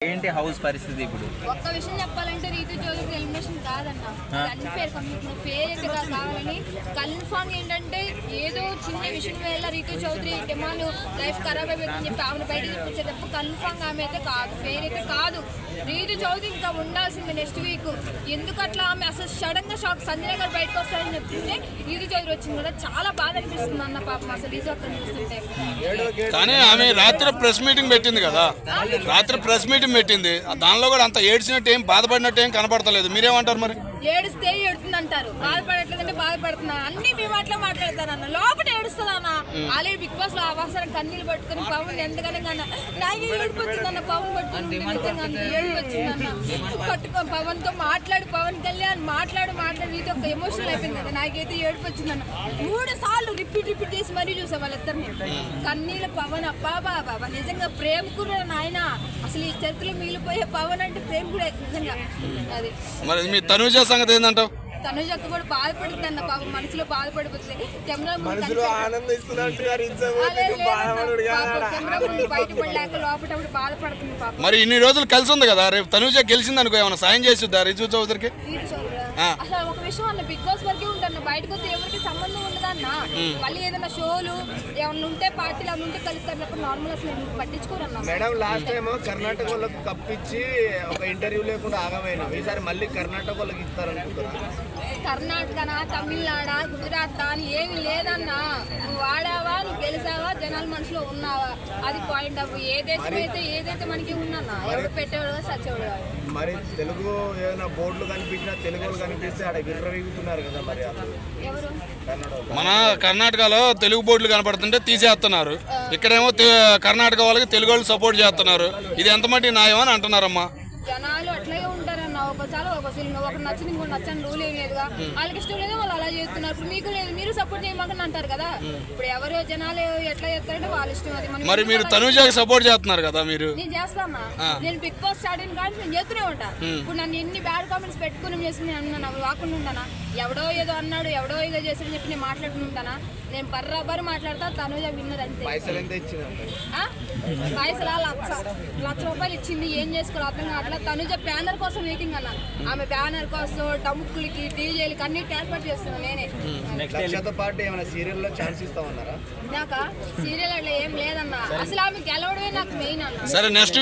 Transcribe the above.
ఏంటి హౌస్ పరిస్థితి ఇప్పుడు? ఒక్క విషయం చెప్పాలంటే రీతు చౌదరికి ఎలిమినేషన్ కాదన్న. అన్ఫేర్ ఫేర్ అయితే కావాలని కన్ఫామ్ ఏంటంటే ఏదో చిన్న విషయం వల్ల రీతు చౌదరి డిమాండ్ లైఫ్ ఖరాబ్ అయిపోతుందని చెప్పి ఆమెను బయటకు తెప్పించే తప్ప కన్ఫామ్ ఆమె అయితే కాదు. ఫేర్ అయితే కాదు. రీతు చౌదరి ఇంకా ఉండాల్సింది నెక్స్ట్ వీక్ ఎందుకు అట్లా ఆమె అసలు సడన్గా షాక్ సంజయ్ గారు బయటకు వస్తారని చెప్తుంటే రీతు చౌదరి వచ్చింది కూడా చాలా బాధ అనిపిస్తుంది అన్న పాపం అసలు రీతు అక్కడ చూస్తుంటే. కానీ ఆమె రాత్రి ప్రెస్ మీటింగ్ పెట్టింది కదా. రాత్రి ప్రెస్ మీటింగ్ పెట్టింది. దానిలో కూడా అంత ఏడ్చినట్టు ఏం బాధపడినట్టు ఏం కనపడతలేదు. మీరేమంటారు మరి? ఏడిస్తే ఏడుతుంది అంటారు బాధపడట్లేదంటే బాధపడుతున్నా అన్ని మేము అట్లా మాట్లాడతానన్న లోపల ఏడుస్తుంది అన్న. ఆల్రెడీ బిగ్ బాస్లో అవసరం కన్నీళ్ళు పట్టుకుని పవన్ అన్న నాకే ఏడుపు వచ్చిందన్న పవన్ పట్టుకుని నిజంగా అంత ఏడుపు వచ్చిందన్న పట్టుకో పవన్తో మాట్లాడు పవన్ కళ్యాణ్ మాట్లాడు మాట్లాడు. నీతో ఒక ఎమోషనల్ అయిపోయింది కదా నాకైతే ఏడుపు వచ్చిందన్న మూడు సార్లు రిపీట్ రిపీట్ చేసి మరీ చూసా వాళ్ళిద్దరిని. కన్నీళ్ళ పవన్ అబ్బా బాబా నిజంగా ప్రేమ కూడా నాయన. అసలు ఈ చరిత్రలో మిగిలిపోయే పవన్ అంటే ప్రేమ కూడా నిజంగా అది. మరి మీ తనుజ సంగతి ఏంటంటావు తనుజ అక్క కూడా బాధపడుతుంది అన్న పాపం మనసులో బాధపడిపోతుంది. కెమెరా బయటపడలేక లోపల బాధపడుతుంది మరి ఇన్ని రోజులు కలిసి ఉంది కదా రేపు తనుజ గెలిచింది అనుకో ఏమైనా సాయం చేసిద్దా రిజు చౌదరికి. అసలు ఒక విషయం అన్న బిగ్ బాస్ వరకే ఉంటాను బయటకు వస్తే ఎవరికి సంబంధం ఉండదన్న. మళ్ళీ ఏదైనా షోలు ఏమన్నా ఉంటే పార్టీలు అవి ఉంటే కలుస్తారు నార్మల్ అసలు పట్టించుకోరన్న. మేడం లాస్ట్ టైం కర్ణాటక వాళ్ళకు కప్పిచ్చి ఒక ఇంటర్వ్యూ లేకుండా ఆగమైనాం. ఈసారి మళ్ళీ కర్ణాటక వాళ్ళకి ఇస్తారనుకుంటున్నా. కర్ణాటకనా తమిళనాడా గుజరాత్ అని ఏమి లేదన్నా. నువ్వు ఆడావా నువ్వు గెలిచావా జనాల మనసులో ఉన్నావా? అది పాయింట్ ఆఫ్ ఏ దేశం అయితే ఏదైతే మనకి ఉందన్నా ఎవడు పెట్టేవాడు సచ్చేవాడు. మరి తెలుగు ఏదైనా బోర్డులు కనిపించినా తెలుగు కనిపిస్తే ఆడ విర్రవీగుతున్నారు కదా మరి. మన కర్ణాటకలో తెలుగు బోర్డులు కనపడుతుంటే తీసేస్తున్నారు. ఇక్కడేమో కర్ణాటక వాళ్ళకి తెలుగు వాళ్ళు సపోర్ట్ చేస్తున్నారు. ఇది ఎంత మట్టి న్యాయం అని అంటున్నారమ్మా. జనాలు ఒకసారి ఒక సినిమా ఒక నచ్చింది ఇంకో నచ్చని రూల్ ఏం లేదుగా. వాళ్ళకి ఇష్టం లేదు వాళ్ళు అలా చేస్తున్నారు. ఇప్పుడు మీకు లేదు మీరు సపోర్ట్ చేయమని అంటారు కదా. ఇప్పుడు ఎవరు జనాలు ఎట్లా చేస్తారంటే వాళ్ళ ఇష్టం అది. మరి మీరు తనుజకి సపోర్ట్ చేస్తున్నారు కదా మీరు? నేను చేస్తానా? నేను బిగ్ బాస్ స్టార్ట్ అయిన కానీ నేను చేస్తూనే ఉంటా. ఇప్పుడు నన్ను ఎన్ని బ్యాడ్ కామెంట్స్ పెట్టుకుని చేసి నేను అన్నాను అవి వాకుండా ఉంటానా? ఎవడో ఏదో అన్నాడు ఎవడో ఏదో చేసాడని చెప్పి నేను మాట్లాడుకుని ఉంటానా? నేను బర్రాబర్ మాట్లాడతా తనుజ విన్నర్ అంతే. పైసలు లక్ష? లక్ష రూపాయలు ఇచ్చింది ఏం చేసుకోవాలి అర్థం కావట్లేదు తనుజ బ్యానర్ కోసం వెయిటింగ్ అన్న. ఆమె బ్యానర్ కోసం డమ్ముకులకి డీజేలకి అన్ని ఏర్పాటు చేస్తున్నా నేనే. లక్షతో పాటు ఏమైనా సీరియల్లో ఛాన్స్ ఇస్తామన్నారా? నాక సీరియల్ అట్లా ఏం లేదన్న. అసలు ఆమె గెలవడమే నాకు మెయిన్ అన్న. సరే నెక్స్ట్